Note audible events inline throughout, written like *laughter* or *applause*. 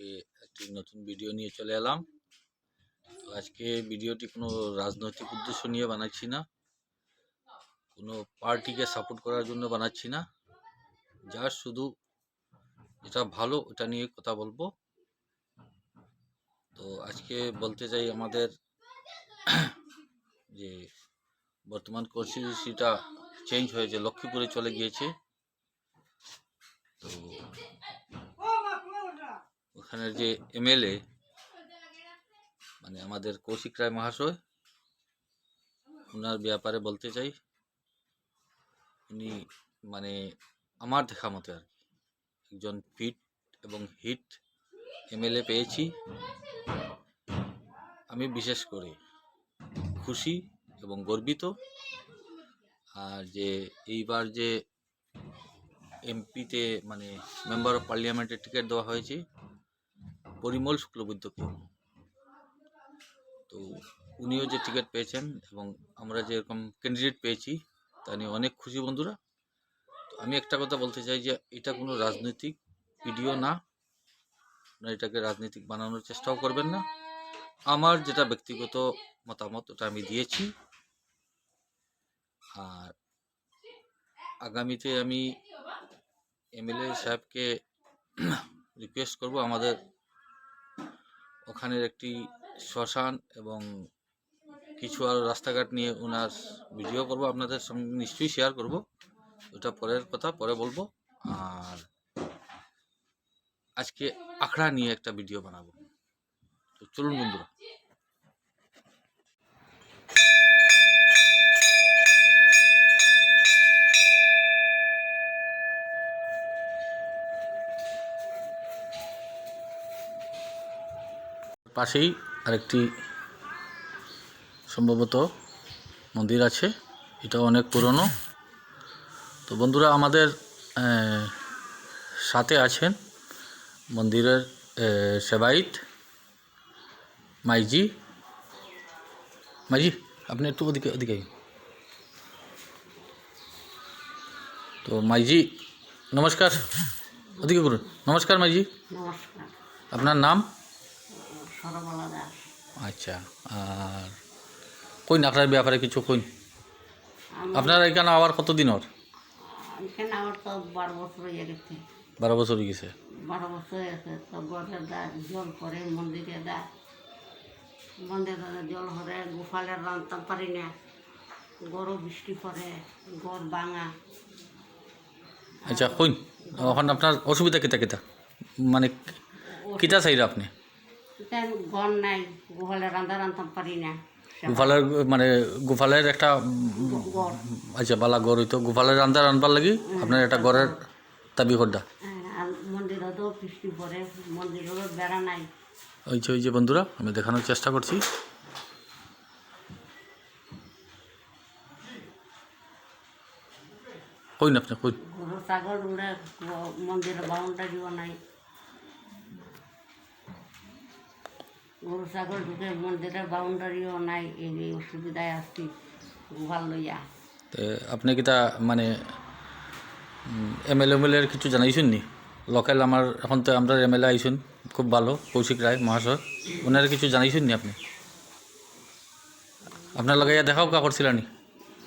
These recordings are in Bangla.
আজকে একটি নতুন ভিডিও নিয়ে চলে এলাম। তো আজকে ভিডিওটি কোনো রাজনৈতিক উদ্দেশ্য নিয়ে বানাচ্ছি না। কোনো পার্টিকে সাপোর্ট করার জন্য বানাচ্ছি না। যা শুধু যেটা ভালো ওটা নিয়ে কথা বলব। তো আজকে বলতে চাই আমাদের যে বর্তমান কনস্টিটিউশনটা চেঞ্জ হয়েছে, লক্ষ্মীপুরে চলে গিয়েছে। তো ওখানের যে এমএলএ মানে আমাদের কৌশিক রায় মহাশয় ওনার ব্যাপারে বলতে চাই উনি মানে আমার দেখা মতে আর কি, একজন ফিট এবং হিট এমএলএ পেয়েছি। আমি বিশেষ করে খুশি এবং গর্বিত। আর যে এইবার যে এমপিতে মানে মেম্বার অফ পার্লিয়ামেন্টের টিকিট দেওয়া হয়েছে পরিমল শুক্লবৈদ্যকে তো উনিও যে টিকিট পেয়েছেন এবং আমরা যে এরকম ক্যান্ডিডেট পেয়েছি তা নিয়ে অনেক খুশি বন্ধুরা। তো আমি একটা কথা বলতে চাই যে এটা কোনো রাজনৈতিক ভিডিও না। আপনারা এটাকে রাজনৈতিক বানানোর চেষ্টাও করবেন না। আমার যেটা ব্যক্তিগত মতামত ওটা আমি দিয়েছি। আর আগামীতে আমি এমএলএ সাহেবকে রিকোয়েস্ট করব আমাদের ওখানের একটি শ্মশান এবং কিছু আর রাস্তাঘাট নিয়ে ওনার ভিডিও করব, আপনাদের সঙ্গে নিশ্চয়ই শেয়ার করব। ওটা পরের কথা, পরে বলব। আর আজকে আখড়া নিয়ে একটা ভিডিও বানাবো। তো চলুন বন্ধুরা। পাশেই আরেকটি সম্ভবত মন্দির আছে। এটা অনেক পুরনো। তো বন্ধুরা আমাদের সাথে আছেন মন্দিরের সেবাইত মাইজি। মাইজি আপনি একটু ওদিকে ওদিকে তো মাইজি নমস্কার। ওদিকে করুন নমস্কার মাইজি। আপনার নাম? সরবলা দাস আচ্ছা আর কই নাকড়ার ব্যাপারে কিছু কইন? আপনার এখানে আবার কতদিন ওর এখানে আমার তো বারো বছর হয়ে গেছে। বারো বছর হয়ে গেছে। বারো বছর হয়ে গেছে তো গড়ে দা জল করে মন্দিরে দা। মন্দিরে দা জল হরে গোপালের রান্তাম পারি না। গরু বৃষ্টি পড়ে গড় ভাঙা। আচ্ছা কইন এখন আপনার অসুবিধা কিতা কিতা? মানে কিতা চাইলে আপনি? নাই রান্ধা পারি না। গোপালের মানে গোপালের একটা আচ্ছা বালা গড় হইতো। গোপালের রান্না রান্নবার লাগি আপনার একটা গড়ের দাবি করদা হ্যাঁ, বেড়া নাই। ওই যে ওই যে বন্ধুরা আমি দেখানোর চেষ্টা করছি। কইন আপনি কইন। গরু ছাগল উড়ে গ- মন্দিরে বাউন্ডারিও নাই। গরু ছাগল ঢুকে মন্দিরের বাউন্ডারিও নাই এই এই অসুবিধায় আসছি গোপাল লইয়া। তে আপনি কিতা মানে এম এল এম এর কিছু জানাইছেন নি? লোকাল আমার এখন তো আমরা এম এল এ আইসুন খুব ভালো কৌশিক রায় মহাশয়। ওনার কিছু জানাইছেন নি আপনি? আপনার লগে ইয়া দেখাও কা করছিলেন নি?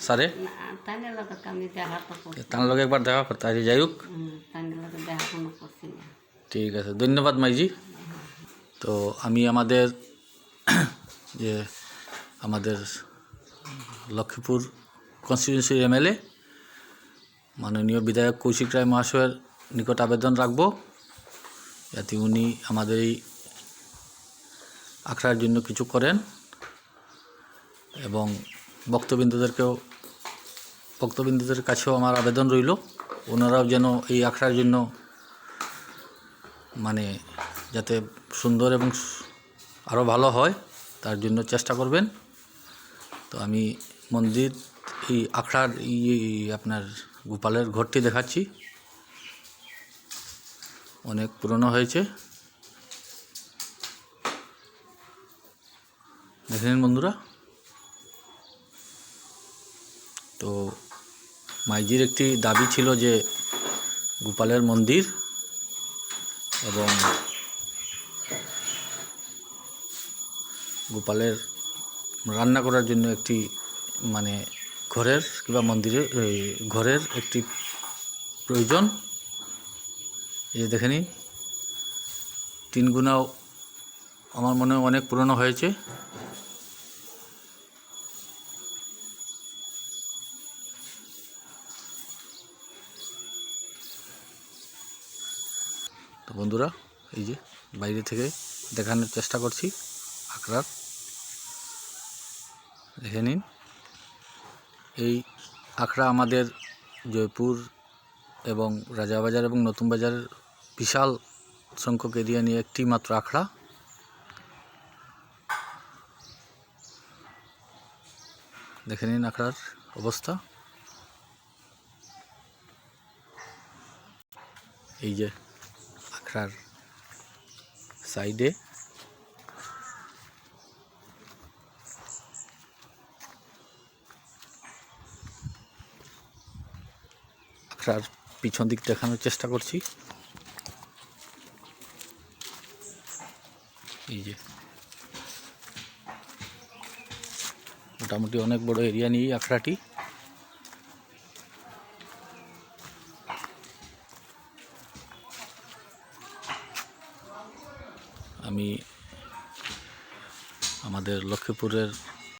স্যারে? না তাই লোকে আমি দেখা তো করছি। তার লগে একবার দেখা করতে আজ যাই হোক। তাই লোকে দেখা কোনো করছি না। ঠিক আছে ধন্যবাদ মাইজি। তো আমি আমাদের *clears throat* যে আমাদের লক্ষ্মীপুর কনস্টিটিউন্সির এমএলএ মাননীয় বিধায়ক কৌশিক রায় মহাশয়ের নিকট আবেদন রাখব। যাতে উনি আমাদের এই আখড়ার জন্য কিছু করেন এবং ভক্তবিন্দুদেরকেও, ভক্তবিন্দুদের কাছেও আমার আবেদন রইল। ওনারাও যেন এই আখড়ার জন্য মানে যাতে সুন্দর এবং আরও ভালো হয়, তার জন্য চেষ্টা করবেন। তো আমি মন্দির, এই আখড়ার এই আপনার গোপালের ঘরটি দেখাচ্ছি। অনেক পুরনো হয়েছে। দেখে নিন বন্ধুরা। তো মাইজির একটি দাবি ছিল যে গোপালের মন্দির এবং গোপালের রান্না করার জন্য একটি মানে ঘরের কিংবা মন্দিরের ঘরের একটি প্রয়োজন। এই যে দেখে নিন। তিন গুণাও আমার মনে অনেক পুরনো হয়েছে। তো বন্ধুরা, এই যে বাইরে থেকে দেখানোর চেষ্টা করছি। আখড়ার দেখে নিন। এই আখড়া আমাদের জয়পুর এবং রাজাবাজার এবং নতুন বাজারের বিশাল সংখ্যক এরিয়া নিয়ে একটি মাত্র আখড়া দেখে নিন আখড়ার অবস্থা। এই যে আখড়ার সাইডে আখড়ার পিছন দিক দেখানোর চেষ্টা করছি। এই যে। মোটামুটি অনেক বড় এরিয়া নিয়েই আখড়াটি। আমি আমাদের লক্ষ্মীপুরের